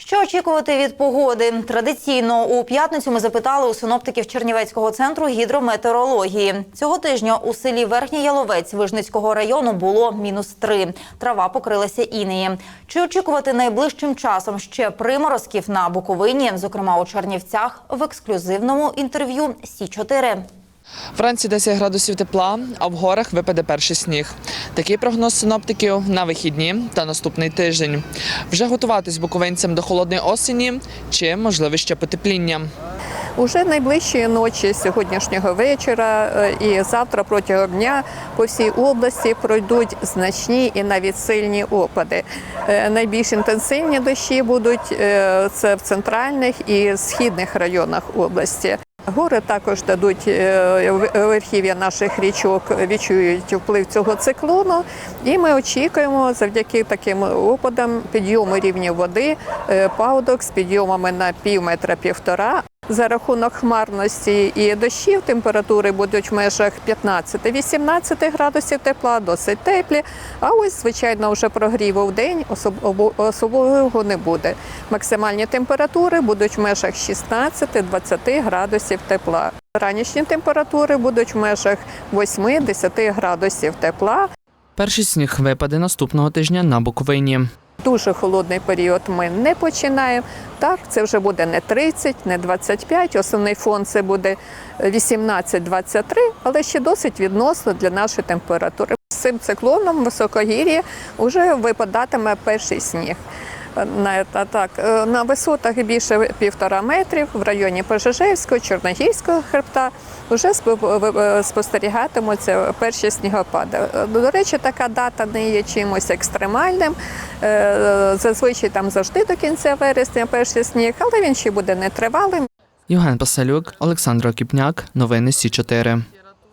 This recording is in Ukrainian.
Що очікувати від погоди? Традиційно у п'ятницю ми запитали у синоптиків Чернівецького центру гідрометеорології. Цього тижня у селі Верхній Яловець Вижницького району було мінус три. Трава покрилася інеєм. Чи очікувати найближчим часом ще приморозків на Буковині, зокрема у Чернівцях, в ексклюзивному інтерв'ю Сі 4 Вранці 10 градусів тепла, а в горах випаде перший сніг. Такий прогноз синоптиків на вихідні та наступний тиждень. Вже готуватись буковинцям до холодної осені чи можливе ще потепління. Уже найближчої ночі сьогоднішнього вечора е, і завтра протягом дня по всій області пройдуть значні і навіть сильні опади. Е, Найбільш інтенсивні дощі будуть е, це в центральних і східних районах області. Гори також дадуть е, верхів'я наших річок, відчують вплив цього циклону, і ми очікуємо завдяки таким опадам підйому рівня води, е, паводок з підйомами на пів метра півтора. За рахунок хмарності і дощів температури будуть в межах 15-18 градусів тепла, досить теплі. А ось, звичайно, вже прогріву в день особливого не буде. Максимальні температури будуть в межах 16-20 градусів тепла. Ранішні температури будуть в межах 8-10 градусів тепла. Перший сніг випаде наступного тижня на Буковині. Дуже холодний період ми не починаємо. Так, це вже буде не 30, не 25. Основний фон це буде 18-23, але ще досить відносно для нашої температури. З цим циклоном високогір'я вже випадатиме перший сніг. На, та- так, е, на висотах більше півтора метрів в районі Пожежевського, Чорногірського хребта вже в- спостерігатимуться перші снігопади. Е, До речі, така дата не є чимось екстремальним. Е, Зазвичай там завжди до кінця вересня перший сніг, але він ще буде нетривалим. Євген Пасалюк, Олександр Окіпняк. Новини Сі 4